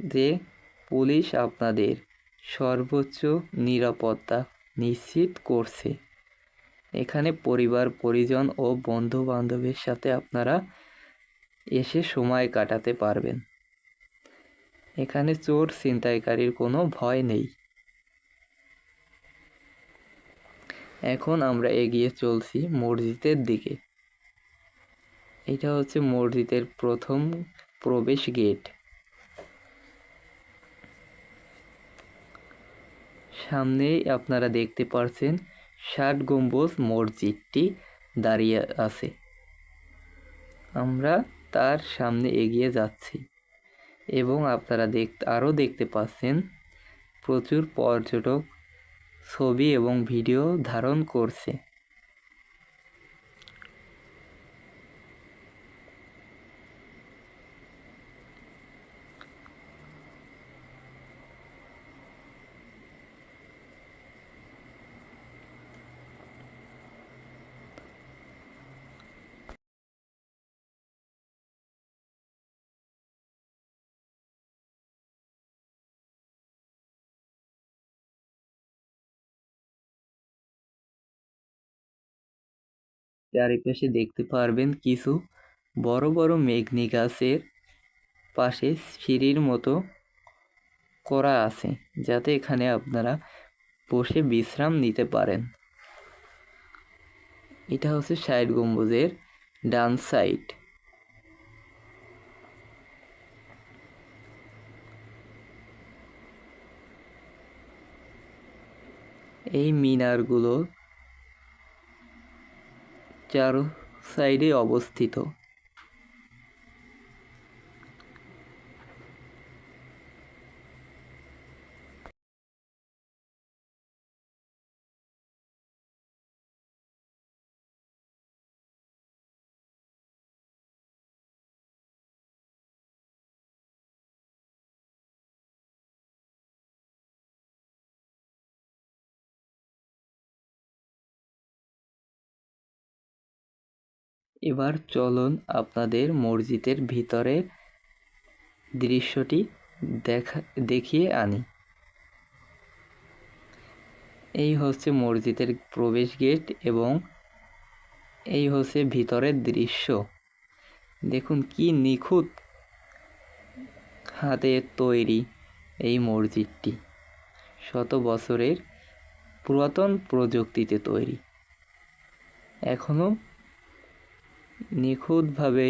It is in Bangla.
যে পুলিশ আপনাদের সর্বোচ্চ নিরাপত্তা নিশ্চিত করছে। এখানে পরিবার, পরিজন ও বন্ধু বান্ধবের সাথে আপনারা এসে সময় কাটাতে পারবেন। এখানে চোর ছিনতাইকারীর কোনো ভয় নেই। এখন আমরা এগিয়ে চলছি মসজিদের দিকে। এটা হচ্ছে মসজিদের প্রথম প্রবেশ গেট। সামনেই আপনারা দেখতে পারছেন ষাট গম্বুজ মসজিদটি দাঁড়িয়ে আছে। আমরা তার সামনে এগিয়ে যাচ্ছি এবং আপনারা দেখ, আরও দেখতে পাচ্ছেন প্রচুর পর্যটক ছবি এবং ভিডিও ধারণ করছে। চারিপাশে দেখতে পারবেন কিছু বড় বড় মেঘনি গাছের পাশে সিঁড়ির মতো করা আছে, যাতে এখানে আপনারা বসে বিশ্রাম নিতে পারেন। এটা হচ্ছে সাইড গম্বুজের ডান সাইড। এই মিনারগুলো চারো সাইডে অবস্থিত। এবার চলুন আপনাদের মসজিদের ভিতরের দৃশ্যটি দেখা, দেখিয়ে আনি। এই হচ্ছে মসজিদের প্রবেশ গেট এবং এই হচ্ছে ভিতরের দৃশ্য। দেখুন কি নিখুঁত হাতে তৈরি এই মসজিদটি। শত বছরের পুরাতন প্রযুক্তিতে তৈরি। এখনও নিখুঁতভাবে